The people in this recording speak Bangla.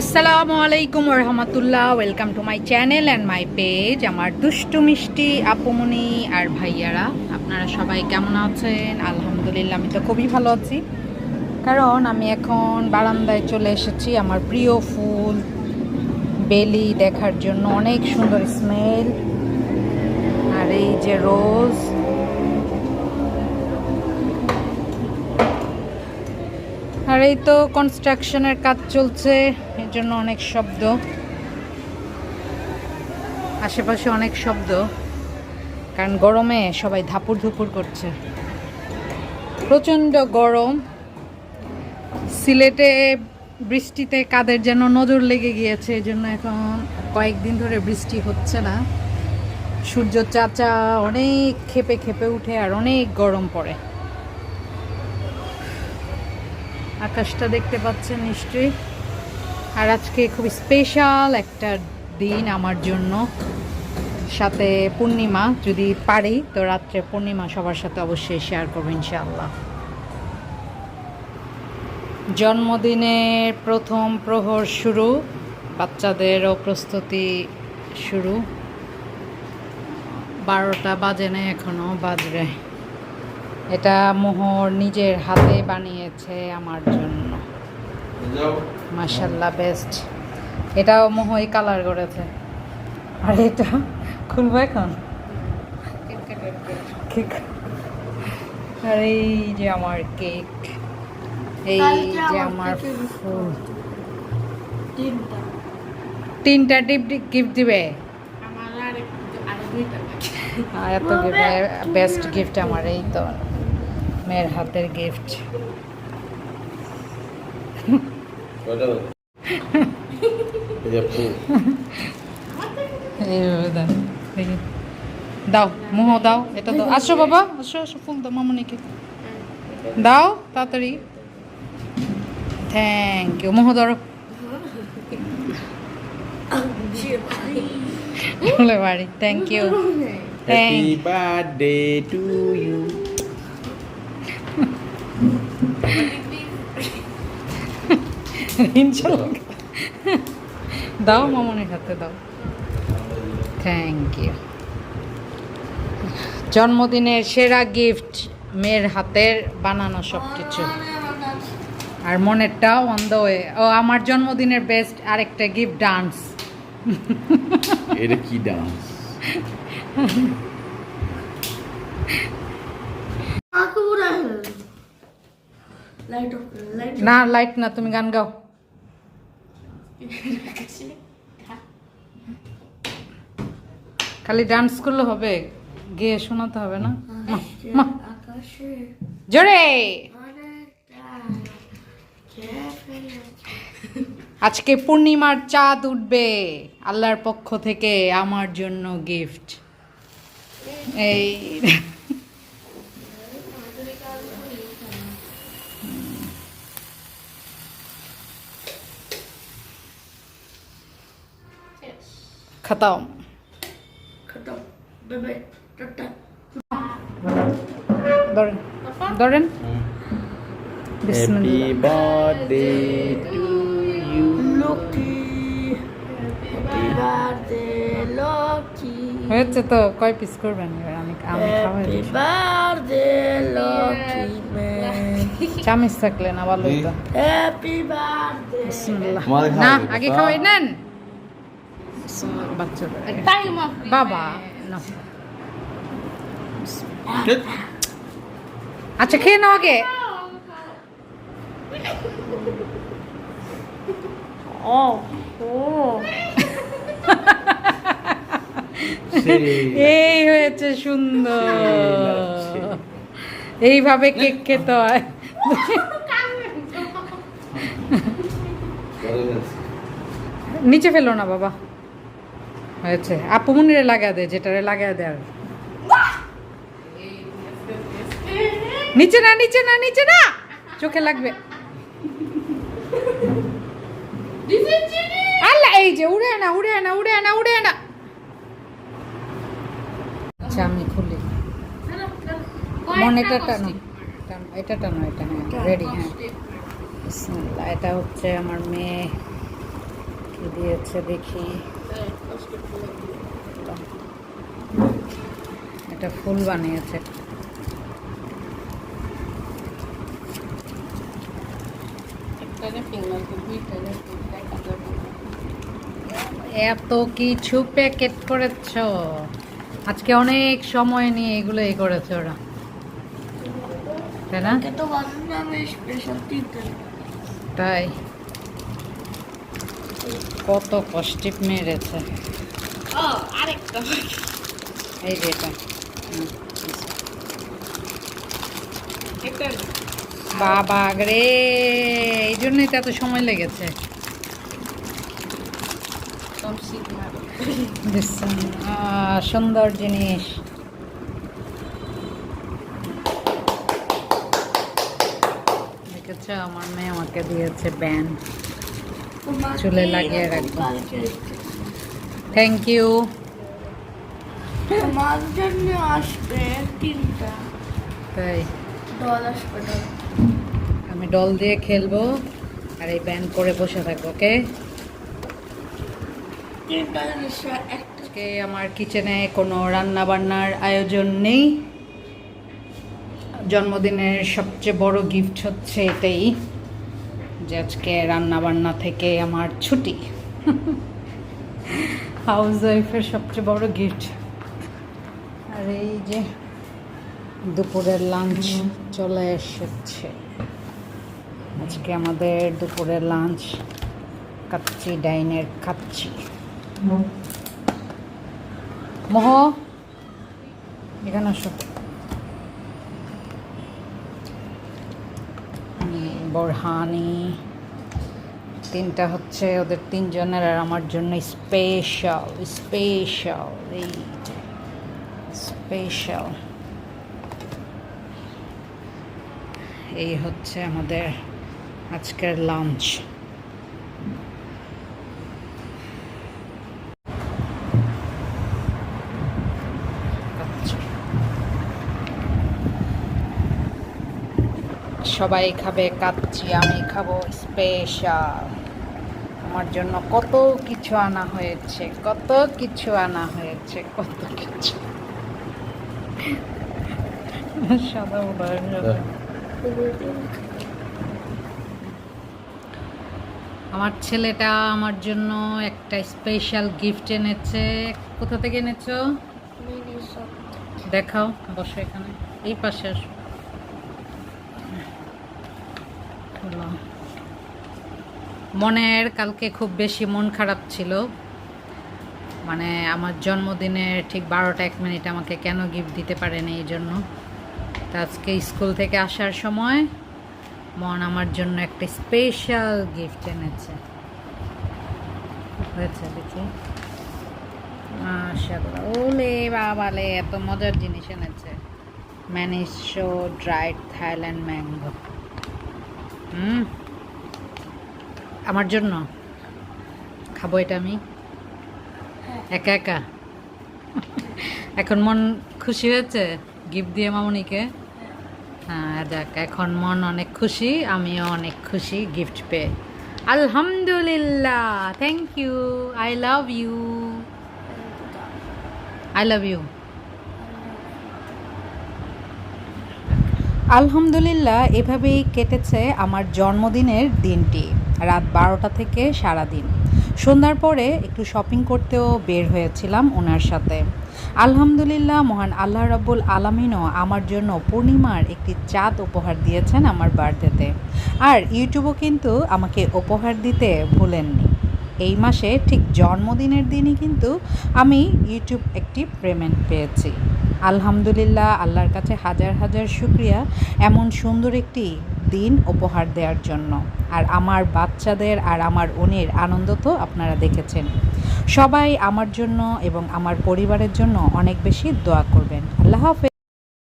আসসালামু আলাইকুম রহমতুল্লাহ welcome to my channel and my page আমার দুষ্টু মিষ্টি আপুমনি আর ভাইয়ারা, আপনারা সবাই কেমন আছেন? আলহামদুলিল্লাহ, আমি তো খুবই ভালো আছি। কারণ আমি এখন বারান্দায় চলে এসেছি আমার প্রিয় ফুল, বেলি দেখার জন্য। অনেক সুন্দর স্মেল আর এই যে রোজ এই তো কনস্ট্রাকশনের কাজ চলছে, এর জন্য অনেক শব্দ। আশেপাশে অনেক শব্দ, কারণ গরমে সবাই ধাপুর ধুপুর করছে। প্রচণ্ড গরম। সিলেটে বৃষ্টিতে কাদের যেন নজর লেগে গিয়েছে, এই জন্য এখন কয়েকদিন ধরে বৃষ্টি হচ্ছে না। সূর্য চাচা অনেক খেপে খেপে উঠে আর অনেক গরম পড়ে। আকাশটা দেখতে পাচ্ছেন নিশ্চয়ই। আর আজকে খুব স্পেশাল একটা দিন আমার জন্য। সাথে পূর্ণিমা যদি পারি, তো রাত্রে পূর্ণিমা সবার সাথে অবশ্যই শেয়ার করব ইনশাআল্লাহ। জন্মদিনের প্রথম প্রহর শুরু, বাচ্চাদেরও প্রস্তুতি শুরু। বারোটা বাজে না এখনও বাজবে এটা মোহর নিজের হাতে বানিয়েছে আমার জন্য। মাসাল্লাহ বেস্ট এটাও মোহই কালার করেছে। আর এটা খুলবো এখন? কেক। আর এই যে আমার কেক এই যে আমার ফুল তিনটা। ডিপ গিফট দিবে? আমার আর আর দুইটা। বেস্ট গিফট আমার এই তো। মেয়ের হাতের গিফট দাও মোহ দাও এটা দাও। আসো বাবা আসো আসো ফুল দাও মামনিকে। দাও তাড়াতাড়ি। থ্যাংক ইউ মোহ ধরো। বাড়ি thank you thank Happy birthday to ইনশাল্লাহ দাও মামনের হাতে দাও। থ্যাংক ইউ জন্মদিনের সেরা গিফট মেয়ের হাতের বানানো সব কিছু আর মনেরটাও অন দ্য ওয়ে ও আমার জন্মদিনের বেস্ট আরেকটা গিফট ডান্স এটা কি ডান্স না লাইট না তুমি গান গাও। খালি ডান্স করলে হবে গিয়ে শোনাতে হবে না? জোরে! আজকে পূর্ণিমার চাঁদ উঠবে আল্লাহর পক্ষ থেকে আমার জন্য গিফট এই খতম kata bebe tata ধরেন ধরেন happy birthday to you Loki Happy birthday Loki হয়েছে তো কয় পিস করবেন এবার আমি আমি খাওয়াই birthday Loki man চামিচ থাকলে না ভালো হতো Happy birthday. বিসমিল্লাহ না আগে বাবা। খাওয়াই নেন বাবা না। আচ্ছা খেয়ে নাও আগে। Oh এই হয়েছে সুন্দর। এইভাবে কেক খেতে হয়। নিচে ফেলো না বাবা। হয়েছে। আপু মনিরে লাগা দে যেটারে লাগা দে আর। নিচে না নিচে না নিচে না! চোখে লাগবে। আল্লাহ এই যে উড়ে না উড়ে না উড়ে না উড়ে না আচ্ছা আমি খুলি। মনে এটা টানো এটা টানো এটা হ্যাঁ। রেডি হ্যাঁ এটা হচ্ছে আমার মেয়ে। কি দিয়েছে দেখি। এটা ফুল বানিয়েছে। এত কিছু প্যাকেট করেছ। আজকে অনেক সময় নিয়ে এগুলো এ করেছে ওরা। তাই না? তাই। কত কষ্টিপ মেরেছে। আরেকটা। এই যে এটা। বাবা রে এই জন্যই তো এত সময় লেগেছে। সুন্দর জিনিস। দেখেছ আমার মেয়ে আমাকে দিয়েছে ব্যান। চুলে লাগিয়ে রাখব। থ্যাংক ইউ তোমার জন্য আসবে তিনটা। তাই। ডল আসবে আমি ডল দিয়ে খেলব আর এই ব্যান করে বসে থাকব ওকে আজকে আমার কিচেনে কোনো রান্না বান্নার আয়োজন নেই। জন্মদিনের সবচেয়ে বড় গিফট হচ্ছে এটাই। যে আজকে রান্না বান্না থেকে আমার ছুটি। হাউস ওয়াইফের সবচেয়ে বড় গিফট। আর এই যে দুপুরের লাঞ্চ চলে এসেছে। আজকে আমাদের দুপুরের লাঞ্চ কাচ্চি ডাইনের খাচ্ছি মোহ এখানে আসো। বোরহানি, তিনটা হচ্ছে ওদের তিনজনের আর আমার জন্য স্পেশাল স্পেশাল এই স্পেশাল এই হচ্ছে আমাদের আজকের লাঞ্চ সবাই খাবে কাচ্চি আমি খাব স্পেশাল আমার জন্য কত কিছু আনা হয়েছে কত কিছু আনা হয়েছে কত কিছু। সাদা আমার ছেলেটা আমার জন্য একটা স্পেশাল গিফট এনেছে। কোথা থেকে এনেছো? দেখাও বসো এখানে। এই পাশে আসো। হলো। মনের কালকে খুব বেশি মন খারাপ ছিল। মানে আমার জন্মদিনের ঠিক বারোটা এক মিনিট আমাকে কেন গিফট দিতে পারেনি এই জন্য। তা আজকে স্কুল থেকে আসার সময় মন আমার জন্য একটা স্পেশাল গিফট এনেছে। হয়েছে দেখি। মাশাআল্লাহ। ওলে বাবালে এত মজার জিনিস এনেছে। ম্যানিশো ড্রাইড থাইল্যান্ড ম্যাঙ্গো হুম। আমার জন্য। খাব এটা আমি। একা একা। এখন মন খুশি হয়েছে গিফট দিয়ে মামুনিকে? হ্যাঁ যাক এখন মন অনেক খুশি আমিও অনেক খুশি গিফট পেয়ে। আলহামদুলিল্লাহ thank you I love you I love you আলহামদুলিল্লাহ, এভাবেই কেটেছে আমার জন্মদিনের দিনটি। রাত বারোটা থেকে সারা দিন সন্ধ্যার পরে একটু শপিং করতেও বের হয়েছিলাম ওনার সাথে। আলহামদুলিল্লাহ, মহান আল্লাহ রাব্বুল আলামিনও আমার জন্য পূর্ণিমার একটি চাঁদ উপহার দিয়েছেন আমার বার্থডেতে আর ইউটিউবও কিন্তু আমাকে উপহার দিতে ভুলেননি। এই মাসে ঠিক জন্মদিনের দিনই কিন্তু আমি ইউটিউব একটি পেমেন্ট পেয়েছি। আলহামদুলিল্লাহ, আল্লাহর কাছে হাজার হাজার শুক্রিয়া এমন সুন্দর একটি দিন উপহার দেওয়ার জন্য। আর আমার বাচ্চাদের আর আমার অনির আনন্দ তো আপনারা দেখেছেন। সবাই আমার জন্য এবং আমার পরিবারের জন্য অনেক বেশি দোয়া করবেন। আল্লাহ হাফেজ।